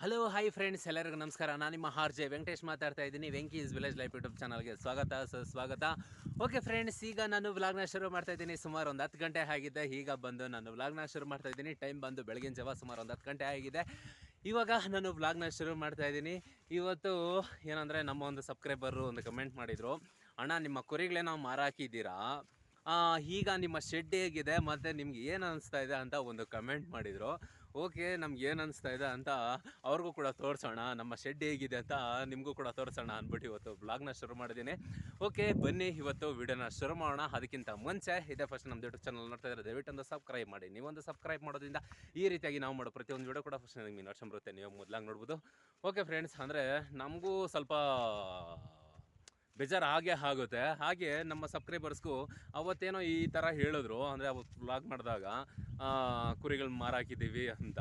Hello hi friends ಎಲ್ಲರಿಗೂ ನಮಸ್ಕಾರ. ನಾನು ನಿಮ್ಮ ಆರ್ ಜೆ ವೆಂಕಟೇಶ್ ಮಾತಾಡ್ತಾ ಇದ್ದೀನಿ. ಇಸ್ ವಿಲೇಜ್ ಲೈಫ್ ಯೂಟ್ಯೂಬ್ ಚಾನಲ್ಗೆ ಸ್ವಾಗತ ಸುಸ್ವಾಗತ ಓಕೆ ಫ್ರೆಂಡ್ಸ್ ಈಗ ನಾನು ವ್ಲಾಗ್ನ ಶುರು ಮಾಡ್ತಾ ಇದ್ದೀನಿ. ಸುಮಾರು ಒಂದು ಹತ್ತು ಗಂಟೆ ಆಗಿದೆ. ಈಗ ಬಂದು ನಾನು ವ್ಲಾಗ್ನ ಶುರು ಮಾಡ್ತಾ ಇದ್ದೀನಿ. ಟೈಮ್ ಬಂದು ಬೆಳಗಿನ ಜಾವ ಸುಮಾರು ಒಂದು ಹತ್ತು ಗಂಟೆ ಆಗಿದೆ. ಇವಾಗ ನಾನು ವ್ಲಾಗ್ನ ಶುರು ಮಾಡ್ತಾ ಇದ್ದೀನಿ. ಇವತ್ತು ಏನಂದರೆ ನಮ್ಮ ಒಂದು ಸಬ್ಸ್ಕ್ರೈಬರು ಒಂದು ಕಮೆಂಟ್ ಮಾಡಿದರು ಅಣ್ಣ ನಿಮ್ಮ ಕುರಿಗಳೇನೋ ಮಾರಾಕಿದ್ದೀರಾ? ಆ, ಈಗ ನಿಮ್ಮ ಶೆಡ್ ಹೇಗಿದೆ ಮತ್ತು ನಿಮ್ಗೆ ಏನು ಅನಿಸ್ತಾ ಇದೆ? ಅಂತ ಒಂದು ಕಮೆಂಟ್ ಮಾಡಿದರು. ಓಕೆ, ನಮ್ಗೆ ಏನು ಅನಿಸ್ತಾ ಇದೆ ಅಂತ ಅವ್ರಿಗೂ ಕೂಡ ತೋರಿಸೋಣ. ನಮ್ಮ ಶೆಡ್ ಹೇಗಿದೆ ಅಂತ ನಿಮಗೂ ಕೂಡ ತೋರಿಸೋಣ ಅಂದ್ಬಿಟ್ಟು ಇವತ್ತು ಬ್ಲಾಗ್ನ ಶುರು ಮಾಡಿದ್ದೀನಿ. ಓಕೆ, ಬನ್ನಿ, ಇವತ್ತು ವಿಡಿಯೋನ ಶುರು ಮಾಡೋಣ. ಅದಕ್ಕಿಂತ ಮುಂಚೆ, ಇದೇ ಫಸ್ಟ್ ನಮ್ಮ ಯೂಟ್ಯೂಬ್ ಚಾನಲ್ ನೋಡ್ತಾ ಇದ್ದಾರೆ ದಯವಿಟ್ಟು ಒಂದು ಸಬ್ಸ್ಕ್ರೈಬ್ ಮಾಡಿ. ನೀವೊಂದು ಸಬ್ಸ್ಕ್ರೈಬ್ ಮಾಡೋದ್ರಿಂದ ಈ ರೀತಿಯಾಗಿ ನಾವು ಮಾಡೋ ಪ್ರತಿಯೊಂದು ವಿಡಿಯೋ ಕೂಡ ಫಸ್ಟ್ ನೋಡ್ಸಂ ಬರುತ್ತೆ. ನೀವು ಮೊದಲಾಗಿ ನೋಡ್ಬೋದು. ಓಕೆ ಫ್ರೆಂಡ್ಸ್ ಅಂದರೆ ನಮಗೂ ಸ್ವಲ್ಪ ಬೇಜಾರು ಹಾಗೆ ಆಗುತ್ತೆ. ಹಾಗೆ ನಮ್ಮ ಸಬ್ಸ್ಕ್ರೈಬರ್ಸ್ಗೂ ಅವತ್ತೇನೋ ಈ ಥರ ಹೇಳಿದ್ರು. ಅಂದರೆ ಅವತ್ತು ವ್ಲಾಗ್ ಮಾಡಿದಾಗ ಕುರಿಗಳು ಮಾರಾಕಿದ್ದೀವಿ ಅಂತ.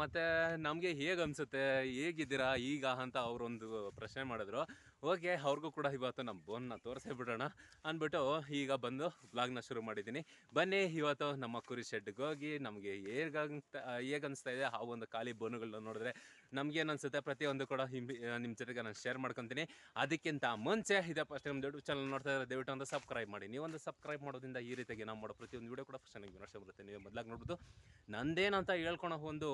ಮತ್ತೆ ನಮಗೆ ಹೇಗೆ ಅನಿಸುತ್ತೆ? ಹೇಗಿದ್ದೀರಾ? ಈಗ ಅಂತ ಅವರೊಂದು ಪ್ರಶ್ನೆ ಮಾಡಿದ್ರು. ಓಕೆ, ಅವ್ರಿಗೂ ಕೂಡ ಇವತ್ತು ನಮ್ಮ ಬೋನ್ನ ತೋರಿಸೇ ಬಿಡೋಣ ಅಂದ್ಬಿಟ್ಟು ಈಗ ಬಂದು ಬ್ಲಾಗ್ನ ಶುರು ಮಾಡಿದ್ದೀನಿ. ಬನ್ನಿ, ಇವತ್ತು ನಮ್ಮ ಕುರಿ ಶೆಡ್ಗೆ ಹೋಗಿ ನಮಗೆ ಹೇಗಂತ ಹೇಗೆ ಅನಿಸ್ತಾ ಇದೆ ಆ ಒಂದು ಖಾಲಿ ಬೋನುಗಳನ್ನ ನೋಡಿದ್ರೆ ನಮಗೇನು ಅನಿಸುತ್ತೆ ಪ್ರತಿಯೊಂದು ಕೂಡ ನಿಮ್ಮ ಜೊತೆಗೆ ನಾನು ಶೇರ್ ಮಾಡ್ಕೊತೀನಿ. ಅದಕ್ಕಿಂತ ಮುಂಚೆ ಇದೆ ಫಸ್ಟ್ ನಮ್ಮ ಯೂಟ್ಯೂಬ್ ಚಾನಲ್ ನೋಡ್ತಾ ಇದ್ದಾರೆ ದಯವಿಟ್ಟು ಒಂದು ಸಬ್ಸ್ಕ್ರೈಬ್ ಮಾಡಿ. ನೀವೊಂದು ಸಬ್ಸ್ಕ್ರೈಬ್ ಮಾಡೋದ್ರಿಂದ ಈ ರೀತಿಯಾಗಿ ನಾವು ಮಾಡೋ ಪ್ರತಿಯೊಂದು ವೀಡಿಯೋ ಕೂಡ ಫಸ್ಟ್ ನನಗೆ ನೋಡ್ತಾ ಬರುತ್ತೆ ನೀವು ಮೊದಲಾಗಿ ನೋಡ್ಬೋದು ನಂದೇನಂತ ಹೇಳ್ಕೊಳೋ ಒಂದು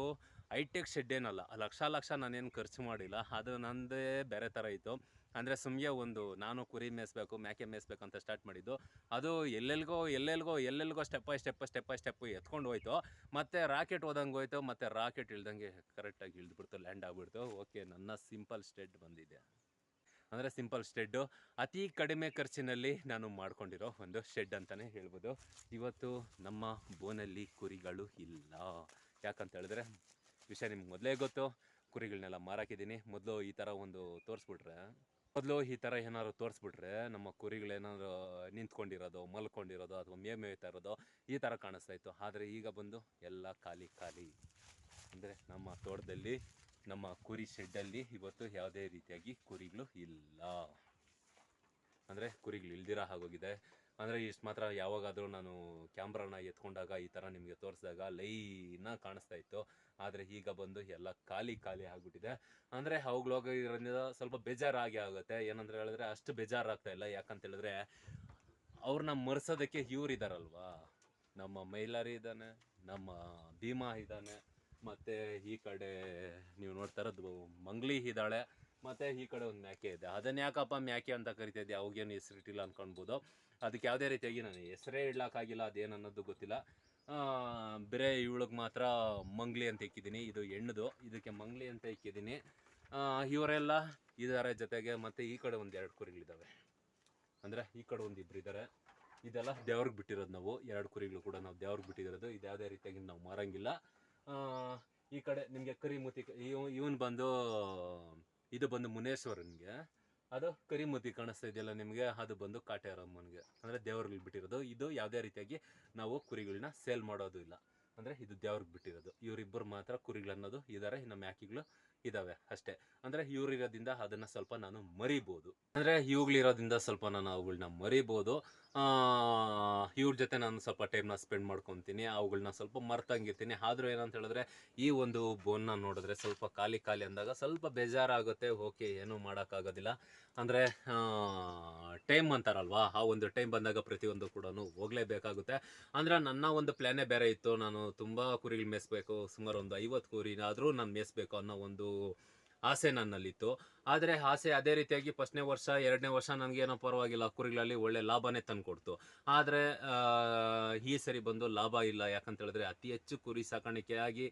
ಹೈಟೆಕ್ ಶೆಡ್ ಏನಲ್ಲ, ಲಕ್ಷ ಲಕ್ಷ ನಾನೇನು ಖರ್ಚು ಮಾಡಿಲ್ಲ ಅದು ನಂದೇ ಬೇರೆ ಥರ ಇತ್ತು. ಅಂದರೆ ಸುಮ್ಮನೆ ಒಂದು ನಾನು ಕುರಿ ಮೇಯಿಸ್ಬೇಕು, ಮೇಕೆ ಮೇಯಿಸ್ಬೇಕು ಅಂತ ಸ್ಟಾರ್ಟ್ ಮಾಡಿದ್ದು. ಅದು ಎಲ್ಲೆಲ್ಗೋ ಎಲ್ಲೆಲ್ಗೋ ಎಲ್ಲೆಲ್ಗೋ step by step step by step ಎತ್ಕೊಂಡು ಹೋಯ್ತು. ಮತ್ತು ರಾಕೆಟ್ ಹೋದಂಗೆ ಹೋಯ್ತು, ಮತ್ತು ರಾಕೆಟ್ ಇಳ್ದಂಗೆ ಕರೆಕ್ಟಾಗಿ ಇಳಿದ್ಬಿಡ್ತು ಲ್ಯಾಂಡ್ ಆಗಿಬಿಡ್ತು. ಓಕೆ ನನ್ನ ಸಿಂಪಲ್ ಸ್ಟೆಡ್ ಬಂದಿದೆ. ಅಂದರೆ ಸಿಂಪಲ್ ಸ್ಟೆಡ್ಡು ಅತಿ ಕಡಿಮೆ ಖರ್ಚಿನಲ್ಲಿ ನಾನು ಮಾಡ್ಕೊಂಡಿರೋ ಒಂದು ಶೆಡ್ ಅಂತಲೇ ಹೇಳ್ಬೋದು. ಇವತ್ತು ನಮ್ಮ ಬೋನಲ್ಲಿ ಕುರಿಗಳು ಇಲ್ಲ. ಯಾಕಂತ ಹೇಳಿದ್ರೆ, ವಿಷಯ ನಿಮ್ಗೆ ಮೊದಲೇ ಗೊತ್ತು ಕುರಿಗಳನ್ನೆಲ್ಲ ಮಾರಾಕಿದ್ದೀನಿ. ಮೊದಲು ಈ ಥರ ಒಂದು ತೋರಿಸ್ಬಿಟ್ರೆ, ಮೊದಲು ಈ ಥರ ಏನಾದ್ರು ತೋರಿಸ್ಬಿಟ್ರೆ, ನಮ್ಮ ಕುರಿಗಳೇನಾದ್ರು ನಿಂತ್ಕೊಂಡಿರೋದು, ಮಲ್ಕೊಂಡಿರೋದು, ಅಥವಾ ಮೇ ಮೇಯ್ತಾ ಇರೋದು, ಈ ಥರ ಕಾಣಿಸ್ತಾ ಇತ್ತು. ಆದರೆ ಈಗ ಬಂದು ಎಲ್ಲ ಖಾಲಿ ಖಾಲಿ. ಅಂದರೆ ನಮ್ಮ ತೋಟದಲ್ಲಿ, ನಮ್ಮ ಕುರಿ ಶೆಡ್ಡಲ್ಲಿ ಇವತ್ತು ಯಾವುದೇ ರೀತಿಯಾಗಿ ಕುರಿಗಳು ಇಲ್ಲ. ಅಂದರೆ ಕುರಿಗಳು ಇಲ್ದಿರ ಆಗೋಗಿದೆ. ಅಂದರೆ ಇಷ್ಟು ಮಾತ್ರ ಯಾವಾಗಾದರೂ ನಾನು ಕ್ಯಾಮ್ರಾನ ಎತ್ಕೊಂಡಾಗ ಈ ಥರ ನಿಮಗೆ ತೋರಿಸಿದಾಗ ಲೈನ ಕಾಣಿಸ್ತಾ ಇತ್ತು. ಆದರೆ ಈಗ ಬಂದು ಎಲ್ಲ ಖಾಲಿ ಖಾಲಿ ಆಗಿಬಿಟ್ಟಿದೆ. ಅಂದರೆ ಅವುಗಳೋಗಿರೋದ್ರಿಂದ ಸ್ವಲ್ಪ ಬೇಜಾರಾಗಿ ಆಗುತ್ತೆ. ಏನಂದ್ರೆ ಹೇಳಿದ್ರೆ ಅಷ್ಟು ಬೇಜಾರಾಗ್ತಾ ಇಲ್ಲ. ಯಾಕಂತ ಹೇಳಿದ್ರೆ ಅವ್ರನ್ನ ಮರ್ಸೋದಕ್ಕೆ ಇವ್ರು ಇದಾರಲ್ವಾ? ನಮ್ಮ ಮೈಲಾರಿ ಇದ್ದಾನೆ, ನಮ್ಮ ಭೀಮಾ ಇದ್ದಾನೆ, ಮತ್ತು ಈ ಕಡೆ ನೀವು ನೋಡ್ತಾ ಇರೋದು ಮಂಗ್ಲಿ ಇದ್ದಾಳೆ. ಮತ್ತು ಈ ಕಡೆ ಒಂದು ಮ್ಯಾಕೆ ಇದೆ. ಅದನ್ನ ಯಾಕಪ್ಪ ಮ್ಯಾಕೆ ಅಂತ ಕರಿತಾ ಇದ್ದೆ ಅವಾಗೇನು ಹೆಸರಿಟ್ಟಿಲ್ಲ ಅನ್ಕೊಂಡ್ಬೋದು ಅದಕ್ಕೆ ಯಾವುದೇ ರೀತಿಯಾಗಿ ನಾನು ಹೆಸರೇ ಇಡ್ಲಕ್ಕಾಗಿಲ್ಲ ಅದೇನನ್ನೋದು ಗೊತ್ತಿಲ್ಲ. ಬೇರೆ ಇವಳಿಗೆ ಮಾತ್ರ ಮಂಗ್ಲಿ ಅಂತ ಇಕ್ಕಿದ್ದೀನಿ. ಇದು ಹೆಣ್ಣದು. ಇದಕ್ಕೆ ಮಂಗ್ಲಿ ಅಂತ ಇಕ್ಕಿದ್ದೀನಿ. ಇವರೆಲ್ಲ ಇದಾರೆ ಜೊತೆಗೆ ಮತ್ತು ಈ ಕಡೆ ಒಂದು ಎರಡು ಕುರಿಗಳಿದ್ದಾವೆ ಅಂದರೆ ಈ ಕಡೆ ಒಂದು ಇಬ್ಬರು ಇದ್ದಾರೆ ಇದೆಲ್ಲ ದೇವ್ರಿಗೆ ಬಿಟ್ಟಿರೋದು ನಾವು. ಎರಡು ಕುರಿಗಳು ಕೂಡ ನಾವು ದೇವ್ರಿಗೆ ಬಿಟ್ಟಿರೋದು. ಇದು ಯಾವುದೇ ರೀತಿಯಾಗಿ ನಾವು ಮಾರಂಗಿಲ್ಲ. ಈ ಕಡೆ ನಿಮಗೆ ಕರಿಮೂತಿ ಇವ್ ಇವನ್ ಬಂದು ಇದು ಬಂದು ಮುನೇಶ್ವರನ್ಗೆ. ಅದು ಕರಿಮೂತಿ ಕಾಣಿಸ್ತಾ ಇದೆಯಲ್ಲ ನಿಮಗೆ? ಅದು ಬಂದು ಕಾಟೇರಮ್ಮನಿಗೆ ಅಂದರೆ ದೇವ್ರಿಗೆ ಬಿಟ್ಟಿರೋದು. ಇದು ಯಾವುದೇ ರೀತಿಯಾಗಿ ನಾವು ಕುರಿಗಳನ್ನ ಸೇಲ್ ಮಾಡೋದು ಇಲ್ಲ. ಅಂದರೆ ಇದು ದೇವ್ರಿಗೆ ಬಿಟ್ಟಿರೋದು. ಇವರಿಬ್ಬರು ಮಾತ್ರ ಕುರಿಗಳನ್ನೋದು ಇದ್ದಾರೆ ನಮ್ಮ ಮ್ಯಾಕಿಗಳು ಇದಾವೆ ಅಷ್ಟೇ. ಅಂದರೆ ಇವ್ರು ಇರೋದ್ರಿಂದ ಅದನ್ನು ಸ್ವಲ್ಪ ನಾನು ಮರಿಬೋದು. ಅಂದರೆ ಇವ್ಗಳಿರೋದ್ರಿಂದ ಸ್ವಲ್ಪ ನಾನು ಅವುಗಳನ್ನ ಮರಿಬೋದು. ಇವ್ರ ಜೊತೆ ನಾನು ಸ್ವಲ್ಪ ಟೈಮ್ನ ಸ್ಪೆಂಡ್ ಮಾಡ್ಕೊತೀನಿ ಅವುಗಳನ್ನ ಸ್ವಲ್ಪ ಮರ್ತಂಗಿರ್ತೀನಿ. ಆದರೂ ಏನಂತ ಹೇಳಿದ್ರೆ, ಈ ಒಂದು ಬೋನ್ನ ನೋಡಿದ್ರೆ ಸ್ವಲ್ಪ ಖಾಲಿ ಖಾಲಿ ಅಂದಾಗ ಸ್ವಲ್ಪ ಬೇಜಾರಾಗುತ್ತೆ. ಓಕೆ, ಏನೂ ಮಾಡೋಕ್ಕಾಗೋದಿಲ್ಲ. ಅಂದರೆ ಟೈಮ್ ಅಂತಾರಲ್ವಾ, ಆ ಒಂದು ಟೈಮ್ ಬಂದಾಗ ಪ್ರತಿಯೊಂದು ಕೂಡ ಹೋಗಲೇಬೇಕಾಗುತ್ತೆ. ಅಂದರೆ ನನ್ನ ಒಂದು ಪ್ಲ್ಯಾನೇ ಬೇರೆ ಇತ್ತು. ನಾನು ತುಂಬ ಕುರಿಗಳು ಮೇಯಿಸ್ಬೇಕು, ಸುಮಾರು ಒಂದು ಐವತ್ತು ಕುರಿನಾದರೂ ನಾನು ಮೇಯಿಸ್ಬೇಕು ಅನ್ನೋ ಒಂದು ಆಸೆ ನನ್ನಲ್ಲಿತ್ತು. ಆದರೆ ಆಸೆ ಅದೇ ರೀತಿಯಾಗಿ ಫಸ್ಟ್ನೇ ವರ್ಷ, ಎರಡನೇ ವರ್ಷ ನನಗೇನೋ ಪರವಾಗಿಲ್ಲ. ಕುರಿಗಳಲ್ಲಿ ಒಳ್ಳೆ ಲಾಭನೇ ತಂದುಕೊಡ್ತು. ಆದರೆ ಈ ಸರಿ ಬಂದು ಲಾಭ ಇಲ್ಲ. ಯಾಕಂತ ಹೇಳಿದ್ರೆ ಅತಿ ಹೆಚ್ಚು ಕುರಿ ಸಾಕಾಣಿಕೆಯಾಗಿ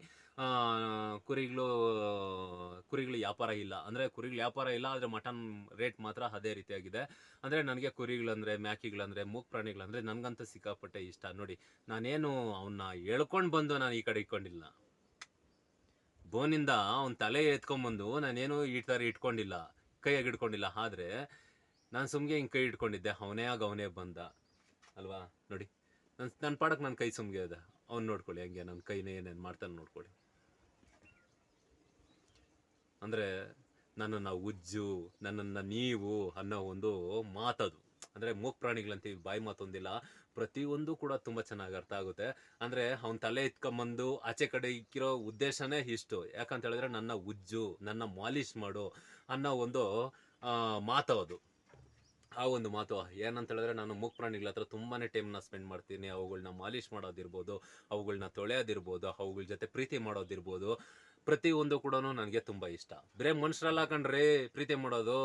ಕುರಿಗಳು ಕುರಿಗಳು ವ್ಯಾಪಾರ ಇಲ್ಲ. ಅಂದರೆ ಕುರಿಗಳು ವ್ಯಾಪಾರ ಇಲ್ಲ, ಆದರೆ ಮಟನ್ ರೇಟ್ ಮಾತ್ರ ಅದೇ ರೀತಿಯಾಗಿದೆ. ಅಂದರೆ ನನಗೆ ಕುರಿಗಳಂದರೆ, ಮ್ಯಾಕಿಗಳಂದರೆ ಮೂಕ್ ಪ್ರಾಣಿಗಳಂದರೆ ನನಗಂತೂ ಸಿಕ್ಕಾಪಟ್ಟೆ ಇಷ್ಟ. ನೋಡಿ, ನಾನೇನು ಅವನ್ನ ಹೇಳ್ಕೊಂಡು ಬಂದು ನಾನು ಈ ಕಡೆ ಇಟ್ಕೊಂಡಿಲ್ಲ. ಬೋನಿಂದ ಅವ್ನ ತಲೆ ಎತ್ಕೊಂಬಂದು ನಾನೇನು ಈ ಇಟ್ಕೊಂಡಿಲ್ಲ ಕೈಯಾಗಿ ಇಟ್ಕೊಂಡಿಲ್ಲ ಆದರೆ ನಾನು ಸುಮ್ಗೆ ಹಿಂಗೆ ಕೈ ಇಟ್ಕೊಂಡಿದ್ದೆ, ಅವನೇ ಆಗ ಅವನೇ ಬಂದ. ಅಲ್ವಾ? ನೋಡಿ ನನ್ನ ನನ್ನ ಪಾಡಕ್ಕೆ ನನ್ನ ಕೈ ಸುಮ್ಗೆ ಅದ ಅವ್ನು ನೋಡ್ಕೊಳ್ಳಿ ಹಂಗೆ ನನ್ನ ಕೈನ ಏನೇನು ಮಾಡ್ತಾನೆ ನೋಡ್ಕೊಳ್ಳಿ. ಅಂದರೆ ನನ್ನನ್ನು ಉಜ್ಜು, ನನ್ನನ್ನು ನೀವು ಅನ್ನೋ ಒಂದು ಮಾತದು. ಅಂದರೆ ಮೂಕ್ ಪ್ರಾಣಿಗಳಂತೀವಿ, ಬಾಯಿ ಮಾತೊಂದಿಲ್ಲ, ಪ್ರತಿಯೊಂದು ಕೂಡ ತುಂಬ ಚೆನ್ನಾಗಿ ಅರ್ಥ ಆಗುತ್ತೆ. ಅಂದರೆ ಅವನ ತಲೆ ಎತ್ಕೊಂಬಂದು ಆಚೆ ಕಡೆ ಇಕ್ಕಿರೋ ಉದ್ದೇಶನೇ ಇಷ್ಟು. ಯಾಕಂತ ಹೇಳಿದ್ರೆ ನನ್ನ ಉಜ್ಜು, ನನ್ನ ಮಾಲಿಶ್ ಮಾಡು ಅನ್ನೋ ಒಂದು ಮಾತು ಅದು. ಆ ಒಂದು ಮಾತು. ಏನಂತ ಹೇಳಿದ್ರೆ ನಾನು ಮೂಕ್ ಪ್ರಾಣಿಗಳ ಹತ್ರ ತುಂಬಾನೇ ಟೈಮ್ನ ಸ್ಪೆಂಡ್ ಮಾಡ್ತೀನಿ. ಅವುಗಳನ್ನ ಮಾಲಿಶ್ ಮಾಡೋದಿರ್ಬೋದು ಅವುಗಳನ್ನ ತೊಳೆಯೋದಿರ್ಬೋದು, ಅವುಗಳ ಜೊತೆ ಪ್ರೀತಿ ಮಾಡೋದಿರ್ಬೋದು. ಪ್ರತಿಯೊಂದು ಕೂಡ ನನಗೆ ತುಂಬ ಇಷ್ಟ. ಬರೇ ಮನುಷ್ಯರಲ್ಲ ಕಣ್ರಿ ಪ್ರೀತಿ ಮಾಡೋದು.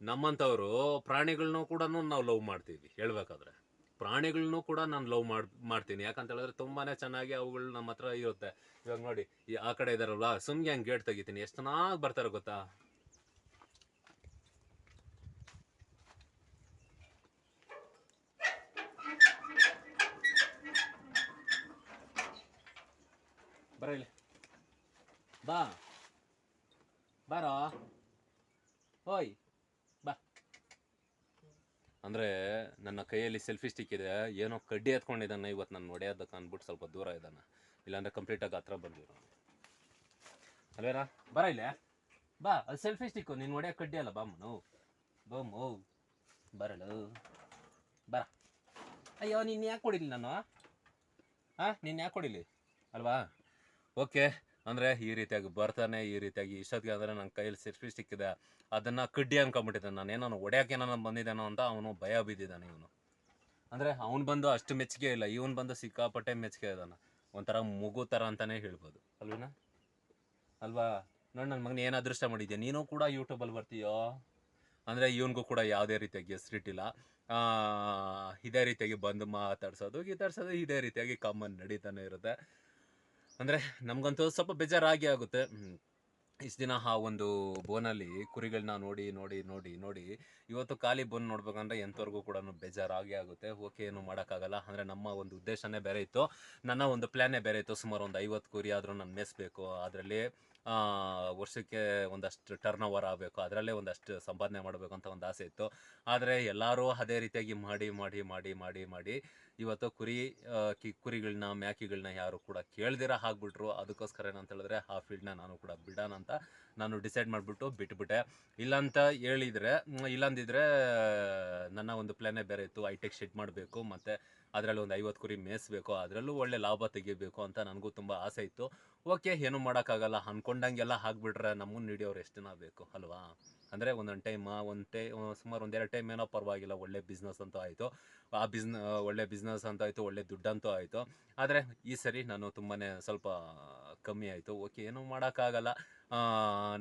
ನಮ್ಮಂಥವ್ರು ಪ್ರಾಣಿಗಳನ್ನೂ ಕೂಡ ನಾವು ಲವ್ ಮಾಡ್ತೀವಿ, ಹೇಳ್ಬೇಕಾದ್ರೆ. ಪ್ರಾಣಿಗಳನ್ನೂ ಕೂಡ ನಾನು ಲವ್ ಮಾಡ್, ಮಾಡ್ತೀನಿ. ಯಾಕಂತ ಹೇಳಿದ್ರೆ ತುಂಬಾನೇ ಚೆನ್ನಾಗಿ ಅವುಗಳು ನಮ್ಮ ಹತ್ರ ಇರುತ್ತೆ. ಇವಾಗ ನೋಡಿ, ಈ ಆ ಕಡೆ ಇದಾರಲ್ವಾ ಸುಮ್ಗೆ ಹಂಗೆ ಗೇಟ್ ತೆಗಿತೀನಿ. ಎಷ್ಟು ಚೆನ್ನಾಗಿ ಬರ್ತಾರೆ ಗೊತ್ತಾ? ಬರಲಿ ಬಾ. ಬಾರೋ. ಓಯ್. ಅಂದ್ರೆ ನನ್ನ ಕೈಯಲ್ಲಿ ಸೆಲ್ಫಿ ಸ್ಟಿಕ್ ಇದೆ, ಏನೋ ಕಡ್ಡಿ ಎತ್ಕೊಂಡಿದ್ದಾನೆ ಇವತ್ತು ನಾನು ಹೊಡೆಯೋದಕ್ಕೆ ಅಂದ್ಬಿಟ್ಟು ಸ್ವಲ್ಪ ದೂರ ಇದ್ದಾನೆ. ಇಲ್ಲಾಂದ್ರೆ ಕಂಪ್ಲೀಟಾಗಿ ಹತ್ರ ಬಂದಿರೋ ಅಲ್ವೇನಾ? ಬರ ಇಲ್ಲೇ. ಬಾ, ಅದು ಸೆಲ್ಫಿ ಸ್ಟಿಕ್ಕು ನೀನು ಹೊಡೆಯೋ ಕಡ್ಡಿ ಅಲ್ಲ ಬಾ ಮನು ಬಾ ಮೌ ಬರಲು. ಬರ ಅಯ್ಯೋ, ನೀನು ಯಾಕೆ ಕೊಡಿಲಿ ನಾನು ಹಾಂ ನೀನು ಯಾಕೆ ಕೊಡಿಲಿ ಅಲ್ವಾ? ಓಕೆ. ಅಂದರೆ ಈ ರೀತಿಯಾಗಿ ಬರ್ತಾನೆ, ಈ ರೀತಿಯಾಗಿ ಇಷ್ಟೊತ್ತಿಗೆ ಅಂದರೆ ನನ್ನ ಕೈಯಲ್ಲಿ ಸೆಲ್ಫಿ ಸಿಕ್ಕಿದೆ, ಅದನ್ನು ಕಡ್ಡಿ ಅನ್ಕೊಂಬಿಟ್ಟಿದ್ದಾನೆ ನಾನು. ಏನೋ ಹೊಡ್ಯಾಕೆ ಏನಾನ ಬಂದಿದ್ದಾನೋ ಅಂತ ಅವನು ಭಯ ಬಿದ್ದಿದ್ದಾನೆ ಇವನು. ಅಂದರೆ ಅವ್ನು ಬಂದು ಅಷ್ಟು ಮೆಚ್ಚುಗೆ ಇಲ್ಲ, ಇವನು ಬಂದು ಸಿಕ್ಕಾಪಟ್ಟೆ ಮೆಚ್ಚುಗೆ ಇದ್ದಾನೆ. ಒಂಥರ ಮಗು ಥರ ಅಂತಲೇ ಹೇಳ್ಬೋದು. ಅಲ್ವೇನಾ? ಅಲ್ವಾ? ನೋಡಿ ನನ್ನ ಮಗನ ಏನು ಅದೃಷ್ಟ ಮಾಡಿದ್ಯಾ? ನೀನು ಕೂಡ ಯೂಟ್ಯೂಬಲ್ಲಿ ಬರ್ತೀಯೋ? ಅಂದರೆ ಇವನಿಗೂ ಕೂಡ ಯಾವುದೇ ರೀತಿಯಾಗಿ ಹೆಸರಿಟ್ಟಿಲ್ಲ. ಇದೇ ರೀತಿಯಾಗಿ ಬಂದು ಮಾತಾಡ್ಸೋದು, ಗೀತಾಡ್ಸೋದು, ಇದೇ ರೀತಿಯಾಗಿ ಕಾಮನ್ ನಡೀತಾನೆ ಇರುತ್ತೆ. ಅಂದರೆ ನಮಗಂತೂ ಸ್ವಲ್ಪ ಬೇಜಾರಾಗಿ ಆಗುತ್ತೆ. ಇಷ್ಟು ದಿನ ಆ ಒಂದು ಬೋನಲ್ಲಿ ಕುರಿಗಳನ್ನ ನೋಡಿ ನೋಡಿ ನೋಡಿ ನೋಡಿ ಇವತ್ತು ಖಾಲಿ ಬೋನ್ ನೋಡ್ಬೇಕಂದ್ರೆ ಎಂಥವ್ರಿಗೂ ಕೂಡ ಬೇಜಾರಾಗಿ ಆಗುತ್ತೆ. ಓಕೆ, ಏನು ಮಾಡೋಕ್ಕಾಗಲ್ಲ. ಅಂದರೆ ನಮ್ಮ ಒಂದು ಉದ್ದೇಶನೇ ಬೇರೆ ಇತ್ತು. ನನ್ನ ಒಂದು ಪ್ಲ್ಯಾನೇ ಬೇರೆ ಇತ್ತು. ಸುಮಾರು ಒಂದು ಐವತ್ತು ಕುರಿ ಆದರೂ ನಾನು ಮೇಯಿಸ್ಬೇಕು ಅದರಲ್ಲಿ ವರ್ಷಕ್ಕೆ ಒಂದಷ್ಟು ಟರ್ನ್ ಓವರ್ ಆಗಬೇಕು. ಅದರಲ್ಲೇ ಒಂದಷ್ಟು ಸಂಪಾದನೆ ಮಾಡಬೇಕು ಅಂತ ಒಂದು ಆಸೆ ಇತ್ತು. ಆದರೆ ಎಲ್ಲರೂ ಅದೇ ರೀತಿಯಾಗಿ ಮಾಡಿ ಮಾಡಿ ಮಾಡಿ ಮಾಡಿ ಮಾಡಿ ಇವತ್ತು ಕುರಿ ಕಿ ಕುರಿಗಳನ್ನ ಮ್ಯಾಕಿಗಳನ್ನ ಯಾರು ಕೂಡ ಕೇಳ್ದಿರ ಹಾಕ್ಬಿಟ್ರು ಅದಕ್ಕೋಸ್ಕರ ಏನಂತ ಹೇಳಿದ್ರೆ ಆ ಫೀಲ್ಡ್ನ ನಾನು ಕೂಡ ಬಿಡೋಣ ಅಂತ ನಾನು ಡಿಸೈಡ್ ಮಾಡಿಬಿಟ್ಟು ಬಿಟ್ಬಿಟ್ಟೆ. ಇಲ್ಲಾಂತ ಹೇಳಿದರೆ ಇಲ್ಲಂದಿದ್ರೆ, ನನ್ನ ಒಂದು ಪ್ಲ್ಯಾನೇ ಬೇರೆ ಇತ್ತು. ಐಟೆಕ್ ಶೆಡ್ ಮಾಡಬೇಕು, ಮತ್ತು ಅದರಲ್ಲಿ ಒಂದು ಐವತ್ತು ಕುರಿ ಮೇಯಿಸ್ಬೇಕು, ಅದರಲ್ಲೂ ಒಳ್ಳೆ ಲಾಭ ತೆಗಿಬೇಕು ಅಂತ ನನಗೂ ತುಂಬ ಆಸೆ ಇತ್ತು. ಓಕೆ, ಏನೂ ಮಾಡೋಕ್ಕಾಗಲ್ಲ. ಅಂದ್ಕೊಂಡಂಗೆಲ್ಲ ಹಾಕ್ಬಿಟ್ರೆ ನಮ್ಮನ್ನು ಹಿಡಿಯೋರು ಎಷ್ಟು ಜನ ಬೇಕು, ಅಲ್ವಾ? ಅಂದರೆ ಒಂದೊಂದು ಟೈಮ್ ಒಂದು ಟೈ ಸುಮಾರು ಒಂದೆರಡು ಟೈಮ್ ಏನೋ ಪರವಾಗಿಲ್ಲ, ಒಳ್ಳೆ ಬಿಸ್ನೆಸ್ ಅಂತೂ ಆಯಿತು. ಆ ಬಿಸ್ನ ಒಳ್ಳೆ ಬಿಸ್ನೆಸ್ ಅಂತ ಆಯಿತು, ಒಳ್ಳೆ ದುಡ್ಡಂತೂ ಆಯಿತು. ಆದರೆ ಈ ಸರಿ ನಾನು ತುಂಬಾ ಸ್ವಲ್ಪ ಕಮ್ಮಿ ಆಯಿತು. ಓಕೆ, ಏನೂ ಮಾಡೋಕ್ಕಾಗಲ್ಲ.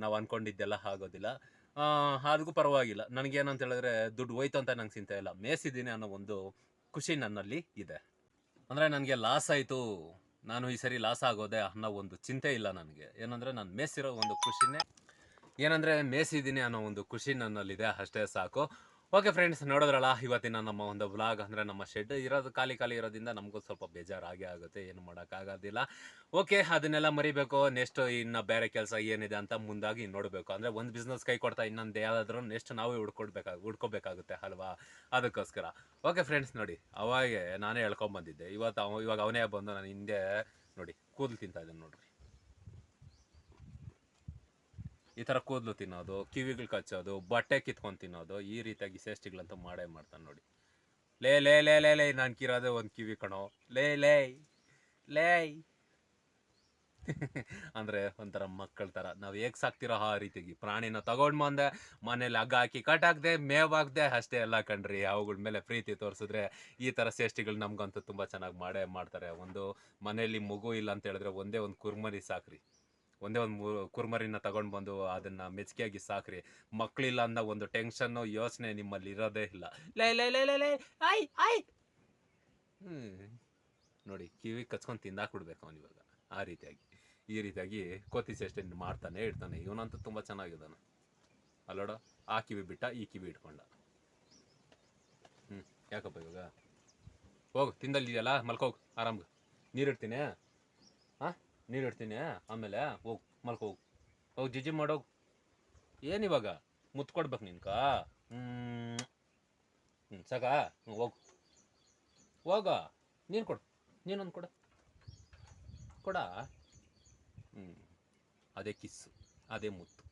ನಾವು ಅಂದ್ಕೊಂಡಿದ್ದೆಲ್ಲ ಆಗೋದಿಲ್ಲ. ಅದಕ್ಕೂ ಪರವಾಗಿಲ್ಲ. ನನಗೇನಂತ ಹೇಳಿದ್ರೆ ದುಡ್ಡು ಹೋಯ್ತು ಅಂತ ನಂಗೆ ಚಿಂತೆ ಇಲ್ಲ. ಮೇಯಿಸಿದ್ದೀನಿ ಅನ್ನೋ ಒಂದು ಖುಷಿ ನನ್ನಲ್ಲಿ ಇದೆ. ಅಂದರೆ ನನಗೆ ಲಾಸ್ ಆಯಿತು. ನಾನು ಈ ಸರಿ ಲಾಸ್ ಆಗೋದೆ ಅನ್ನೋ ಒಂದು ಚಿಂತೆ ಇಲ್ಲ ನನಗೆ. ಏನಂದರೆ ನಾನು ಮೇಯ್ಸಿರೋ ಒಂದು ಖುಷಿನೇ ಏನಂದರೆ ಮೇಸಿದ್ದೀನಿ ಅನ್ನೋ ಒಂದು ಖುಷಿ ನನ್ನಲ್ಲಿದೆ, ಅಷ್ಟೇ ಸಾಕು. ಓಕೆ ಫ್ರೆಂಡ್ಸ್ ನೋಡಿದ್ರಲ್ಲ, ಇವತ್ತಿನ ನಮ್ಮ ಒಂದು ವ್ಲಾಗ್ ಅಂದರೆ ನಮ್ಮ ಶೆಡ್ ಇರೋದು ಖಾಲಿ ಖಾಲಿ ಇರೋದ್ರಿಂದ ನಮಗೂ ಸ್ವಲ್ಪ ಬೇಜಾರಾಗೇ ಆಗುತ್ತೆ, ಏನು ಮಾಡೋಕ್ಕಾಗೋದಿಲ್ಲ. ಓಕೆ ಅದನ್ನೆಲ್ಲ ಮರಿಬೇಕು ನೆಕ್ಸ್ಟ್ ಇನ್ನು ಬೇರೆ ಕೆಲಸ ಏನಿದೆ ಅಂತ ಮುಂದಾಗಿ ನೋಡಬೇಕು. ಅಂದರೆ ಒಂದು ಬಿಸ್ನೆಸ್ ಕೈ ಕೊಡ್ತಾ ಇನ್ನೊಂದು ಯಾವುದಾದ್ರೂ ನೆಕ್ಸ್ಟ್ ನಾವೇ ಹುಡ್ಕೊಡ್ಬೇಕಾಗ ಹುಡ್ಕೋಬೇಕಾಗುತ್ತೆ, ಅಲ್ವಾ? ಅದಕ್ಕೋಸ್ಕರ. ಓಕೆ ಫ್ರೆಂಡ್ಸ್ ನೋಡಿ, ಅವಾಗೆ ನಾನೇ ಹೇಳ್ಕೊಂಬಂದಿದ್ದೆ ಇವತ್ತು ಇವಾಗ ಅವನೇ ಬಂದು ನಾನು ಹಿಂದೆ ನೋಡಿ, ಕೂದಲು ತಿಂತಾ ಇದ್ದೀನಿ ನೋಡ್ರಿ. ಈ ಥರ ಕೂದಲು ತಿನ್ನೋದು, ಕಿವಿಗಳು ಕಚ್ಚೋದು, ಬಟ್ಟೆ ಕಿತ್ಕೊಂಡು ತಿನ್ನೋದು, ಈ ರೀತಿಯಾಗಿ ಸೇಷ್ಟಿಗಳಂತೂ ಮಾಡೇ ಮಾಡ್ತಾನೆ ನೋಡಿ. ಲೇ ಲೇ ಲೇ ಲೇ ಲೇ, ನಾನು ಕಿರೋದೇ ಒಂದು ಕಿವಿ ಕಣೋ. ಲೇ ಲೇ ಲೇ. ಅಂದರೆ ಒಂಥರ ಮಕ್ಕಳ ಥರ ನಾವು ಹೇಗೆ ಸಾಕ್ತಿರೋ ಆ ರೀತಿಗೆ ಪ್ರಾಣಿನ ತಗೊಂಡು ಬಂದೆ, ಮನೇಲಿ ಹಗ್ಗ ಹಾಕಿ ಕಟ್ಟಾಕ್ದೆ ಮೇವಾಗ್ದೆ ಅಷ್ಟೇ ಎಲ್ಲ ಕಣ್ರಿ. ಅವುಗಳ ಮೇಲೆ ಪ್ರೀತಿ ತೋರಿಸಿದ್ರೆ ಈ ಥರ ಸೇಷ್ಟಿಗಳು ನಮ್ಗಂತೂ ತುಂಬ ಚೆನ್ನಾಗಿ ಮಾಡೇ ಮಾಡ್ತಾರೆ. ಒಂದು ಮನೆಯಲ್ಲಿ ಮಗು ಇಲ್ಲ ಅಂತ ಹೇಳಿದ್ರೆ ಒಂದೇ ಒಂದು ಕುರ್ಮರಿ ಸಾಕ್ರಿ. ಒಂದೇ ಒಂದು ಕುರ್ಮರಿನ ತಗೊಂಡು ಬಂದು ಅದನ್ನ ಮೆಚ್ಚುಗೆಯಾಗಿ ಸಾಕ್ರಿ. ಮಕ್ಕಳಿಲ್ಲ ಅನ್ನೋ ಒಂದು ಟೆನ್ಷನ್ನು ಯೋಚನೆ ನಿಮ್ಮಲ್ಲಿ ಇರೋದೇ ಇಲ್ಲ. ಲೇ ಲೇ ಲೇ ಲೇ. ನೋಡಿ, ಕಿವಿ ಕಚ್ಕೊಂಡು ತಿಂದಾಕ್ಬಿಡ್ಬೇಕು ಅವ್ನು ಇವಾಗ. ಆ ರೀತಿಯಾಗಿ. ಈ ರೀತಿಯಾಗಿ ಕೋತಿ ಚೇಷ್ಟೆ ಮಾಡ್ತಾನೆ ಇಡ್ತಾನೆ ಇವನಂತೂ ತುಂಬ ಚೆನ್ನಾಗಿದ್ದಾನೆ. ಅಲ್ಲೋಡ, ಆ ಕಿವಿ ಬಿಟ್ಟ, ಈ ಕಿವಿ ಇಟ್ಕೊಂಡ. ಹ್ಞೂ ಯಾಕಪ್ಪ ಇವಾಗ? ಹೋಗು, ತಿಂದಲ್ಲಿದೆಯಲ್ಲ, ಮಲ್ಕೋಗು, ಆರಾಮ್ಗೆ. ನೀರಿಡ್ತೀನಿ ಹಾಂ ನೀರಿಡ್ತೀನಿ ಆಮೇಲೆ ಹೋಗ್, ಮಲ್ಕೋ, ಹೋಗು. ಹೋಗಿ ಜಿಜಿ ಮಾಡೋಗ್. ಏನಿವಾಗ ಮುತ್ತು ಕೊಡ್ಬೇಕು ನಿನ್ಕ ಹ್ಞೂ ಸಾಕಾ? ಹ್ಞೂ ಹೋಗು. ಹೋಗ. ನೀನು ಕೊಡು. ನೀನೊಂದು ಕೊಡ. ಕೊಡ? ಹ್ಞೂ ಅದೇ ಕಿಸ್ಸು. ಅದೇ ಮುತ್ತು.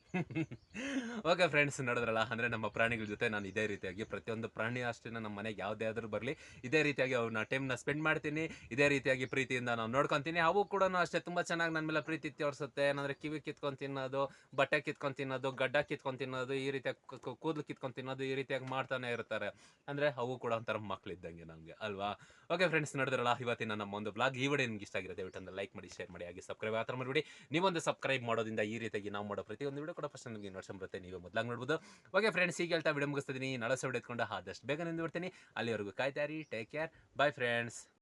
ಓಕೆ ಫ್ರೆಂಡ್ಸ್, ನೋಡಿದ್ರಲ್ಲ? ಅಂದರೆ ನಮ್ಮ ಪ್ರಾಣಿಗಳ ಜೊತೆ ನಾನು ಇದೇ ರೀತಿಯಾಗಿ ಪ್ರತಿಯೊಂದು ಪ್ರಾಣಿ ಅಷ್ಟೇ ನಮ್ಮ ಮನೆಗೆ ಯಾವುದೇ ಆದರೂ ಬರಲಿ. ಇದೇ ರೀತಿಯಾಗಿ ಅವ್ರನ್ನ ಟೈಮ್ನ ಸ್ಪೆಂಡ್ ಮಾಡ್ತೀನಿ. ಇದೇ ರೀತಿಯಾಗಿ ಪ್ರೀತಿಯಿಂದ ನಾನು ನೋಡ್ಕೊತೀನಿ. ಅವು ಕೂಡ ಅಷ್ಟೇ ತುಂಬ ಚೆನ್ನಾಗಿ ನನ್ನ ಮೇಲೆ ಪ್ರೀತಿ ತೋರಿಸುತ್ತೆ. ಏನಂದರೆ ಕಿವಿ ಕಿತ್ಕೊಂಡು ತಿನ್ನೋದು, ಬಟ್ಟೆ ಕಿತ್ಕೊಂಡು ತಿನ್ನೋದು, ಗಡ್ಡ ಕಿತ್ಕೊಂಡು ತಿನ್ನೋದು, ಈ ರೀತಿಯಾಗಿ ಕೂದಲು ಕಿತ್ಕೊಂಡು ತಿನ್ನೋದು, ಈ ರೀತಿಯಾಗಿ ಮಾಡ್ತಾನೆ ಇರ್ತಾರೆ. ಅಂದರೆ ಅವು ಕೂಡ ಒಂಥರ ಮಕ್ಕಳಿದ್ದಂಗೆ ನಮಗೆ ಅಲ್ವಾ? ಓಕೆ ಫ್ರೆಂಡ್ಸ್, ನೋಡಿದ್ರಲ್ಲ? ಇವತ್ತಿನ ನಮ್ಮ ಒಂದು ಬ್ಲಾಗ್ ಈ ವಿಡಿಯೋ ನಿಮ್ಗೆ ಇಷ್ಟ ಆಗಿರುತ್ತೆ ದಯವಿಟ್ಟು ಲೈಕ್ ಮಾಡಿ ಶೇರ್ ಮಾಡಿ, ಹಾಗೆ ಸಬ್ಸ್ಕ್ರೈಬ್ ಆ ಥರ ಮಾಡಿಬಿಡಿ ನೀವೊಂದು ಸಬ್ಸ್ಕ್ರೈಬ್ ಮಾಡೋದ್ರಿಂದ ಈ ರೀತಿಯಾಗಿ ನಾವು ಮಾಡೋ ಪ್ರತಿಯೊಂದು ವಿಡಿಯೋ ಕೂಡ ಫಸ್ಟ್ ನಿಮಗೆ ನೋಡ್ಸಂ ಬರುತ್ತೆ ನೀವು ಮೊದಲಾಗಿ ನೋಡ್ಬೋದು. ಓಕೆ ಫ್ರೆಂಡ್ಸ್ ಈಗ ಹೇಳ್ತಾ ವಿಡಿಯೋ ಮುಗಿಸ್ತಿದ್ದೀನಿ ನಾಳೆ ಆದಷ್ಟು ಬೇಗ ನಿಂದು ಬಿಡ್ತೀನಿ ಅಲ್ಲಿವರೆಗೂ ಕಾಯ್ತಾರಿ ಟೇಕ್ ಕೇರ್ ಬಾಯ್ ಫ್ರೆಂಡ್ಸ್